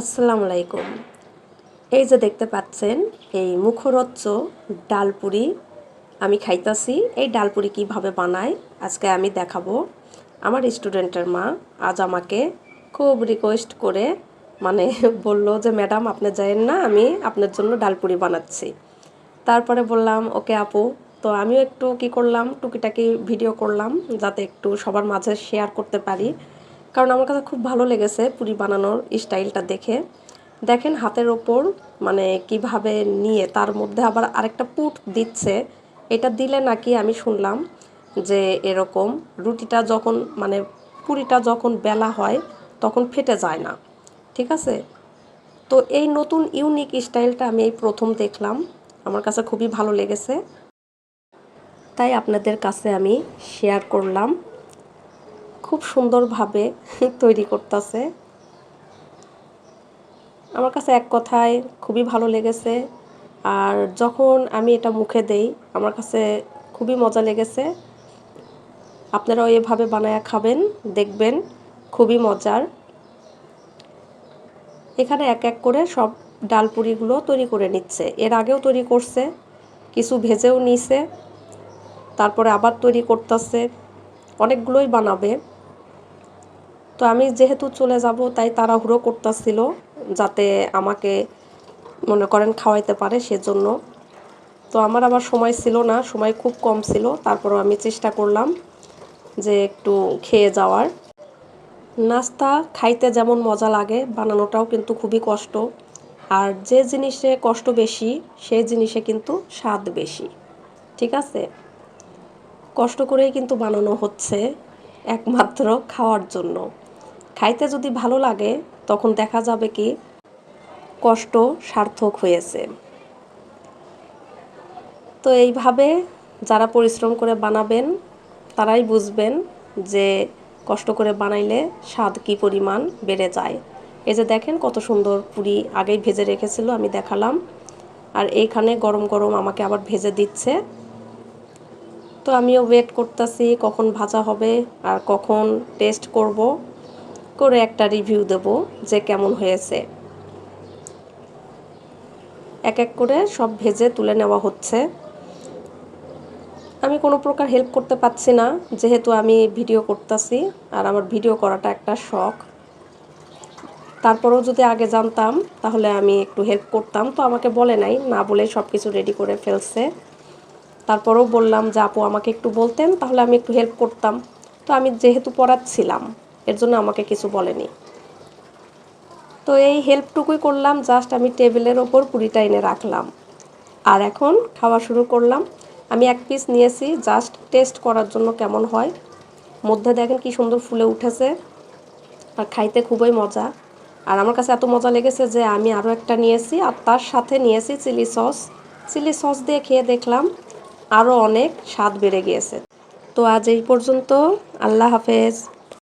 আসসালামু আলাইকুম। এই যে দেখতে পাচ্ছেন, এই মুখরোচ্চ ডালপুরি আমি খাইতাছি। এই ডালপুরি কীভাবে বানায়, আজকে আমি দেখাবো। আমার স্টুডেন্টের মা আজ আমাকে খুব রিকোয়েস্ট করে মানে বলল যে, ম্যাডাম, আপনি যায়েন না, আমি আপনার জন্য ডালপুরি বানাচ্ছি। তারপরে বললাম, ওকে আপু। তো আমিও একটু কি করলাম, টুকিটাকি ভিডিও করলাম, যাতে একটু সবার মাঝে শেয়ার করতে পারি। কারণ আমার কাছে খুব ভালো লেগেছে পুরি বানানোর স্টাইলটা দেখে। দেখেন হাতের ওপর মানে কীভাবে নিয়ে, তার মধ্যে আবার আরেকটা পুট দিচ্ছে। এটা দিলে নাকি আমি শুনলাম যে এরকম রুটিটা যখন মানে পুরিটা যখন বেলা হয়, তখন ফেটে যায় না। ঠিক আছে? তো এই নতুন ইউনিক স্টাইলটা আমি এই প্রথম দেখলাম। আমার কাছে খুবই ভালো লেগেছে। তাই আপনাদের কাছে আমি শেয়ার করলাম। খুব সুন্দরভাবে তৈরি করতেছে। আমার কাছে এক কথায় খুবই ভালো লেগেছে। আর যখন আমি এটা মুখে দেই, আমার কাছে খুবই মজা লেগেছে। আপনারাও এভাবে বানায়া খাবেন, দেখবেন খুবই মজার। এখানে এক এক করে সব ডালপুরিগুলো তৈরি করে নিচ্ছে। এর আগেও তৈরি করছে, কিছু ভেজেও নিছে, তারপরে আবার তৈরি করতেছে, অনেকগুলোই বানাবে। তো আমি যেহেতু চলে যাব, তাই তাড়াহুড়ো করতেছিল যাতে আমাকে মনে করেন খাওয়াইতে পারে সেজন্য। তো আমার আবার সময় ছিল না, সময় খুব কম ছিল। তারপরও আমি চেষ্টা করলাম যে একটু খেয়ে যাওয়ার। নাস্তা খাইতে যেমন মজা লাগে, বানানোটাও কিন্তু খুবই কষ্ট। আর যে জিনিসে কষ্ট বেশি, সেই জিনিসে কিন্তু স্বাদ বেশি। ঠিক আছে? কষ্ট করেই কিন্তু বানানো হচ্ছে একমাত্র খাওয়ার জন্য। খাইতে যদি ভালো লাগে, তখন দেখা যাবে কি কষ্ট সার্থক হয়েছে। তো এইভাবে যারা পরিশ্রম করে বানাবেন, তারাই বুঝবেন যে কষ্ট করে বানাইলে স্বাদ কী পরিমাণ বেড়ে যায়। এই যে দেখেন কত সুন্দর পুরি আগেই ভেজে রেখেছিল, আমি দেখালাম। আর এইখানে গরম গরম আমাকে আবার ভেজে দিচ্ছে। তো আমিও ওয়েট করতেছি কখন ভাজা হবে আর কখন টেস্ট করব। করে একটা রিভিউ দেব যে কেমন হয়েছে। এক এক করে সব ভেজে তুলে নেওয়া হচ্ছে। আমি কোনো প্রকার হেল্প করতে পারছি না, যেহেতু আমি ভিডিও করতেছি আর আমার ভিডিও করাটা একটা শখ। তারপরেও যদি আগে জানতাম, তাহলে আমি একটু হেল্প করতাম। তো আমাকে বলে নাই, না বলে সব কিছু রেডি করে ফেলছে। তারপরেও বললাম যে, আপু, আমাকে একটু বলতেন, তাহলে আমি একটু হেল্প করতাম। তো আমি যেহেতু পড়াচ্ছিলাম এর জন্য আমাকে কিছু বলেনি। তো এই হেল্পটুকুই করলাম জাস্ট আমি টেবিলের ওপর পুরিটা এনে রাখলাম। আর এখন খাওয়া শুরু করলাম। আমি এক পিস নিয়েছি জাস্ট টেস্ট করার জন্য কেমন হয়। মধ্যে দেখেন কি সুন্দর ফুলে উঠেছে। আর খাইতে খুবই মজা। আর আমার কাছে এত মজা লেগেছে যে আমি আরও একটা নিয়েছি, আর তার সাথে নিয়েছি চিলি সস। চিলি সস দিয়ে খেয়ে দেখলাম আরও অনেক স্বাদ বেড়ে গিয়েছে। তো আজ এই পর্যন্ত, আল্লাহ হাফেজ।